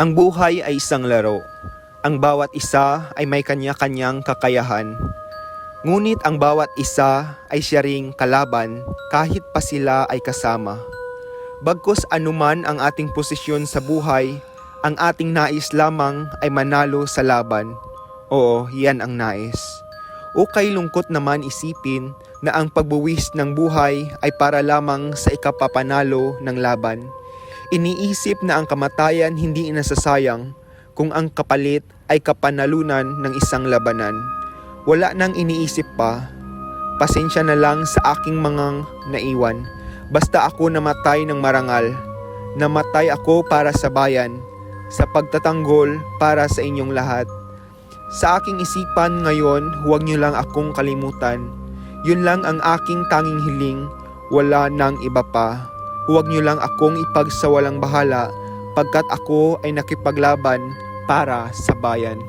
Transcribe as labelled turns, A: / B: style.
A: Ang buhay ay isang laro. Ang bawat isa ay may kanya-kanyang kakayahan. Ngunit ang bawat isa ay siya ring kalaban kahit pa sila ay kasama. Bagkus anuman ang ating posisyon sa buhay, ang ating nais lamang ay manalo sa laban. Oo, yan ang nais. Ukay lungkot naman isipin na ang pagbuwis ng buhay ay para lamang sa ikapapanalo ng laban. Iniisip na ang kamatayan hindi inasasayang kung ang kapalit ay kapanalunan ng isang labanan. Wala nang iniisip pa. Pasensya na lang sa aking mga naiwan. Basta ako namatay ng marangal. Namatay ako para sa bayan, sa pagtatanggol para sa inyong lahat. Sa aking isipan ngayon, huwag niyo lang akong kalimutan. Yun lang ang aking tanging hiling, wala nang iba pa. Huwag niyo lang akong ipagsawalang bahala pagkat ako ay nakipaglaban para sa bayan.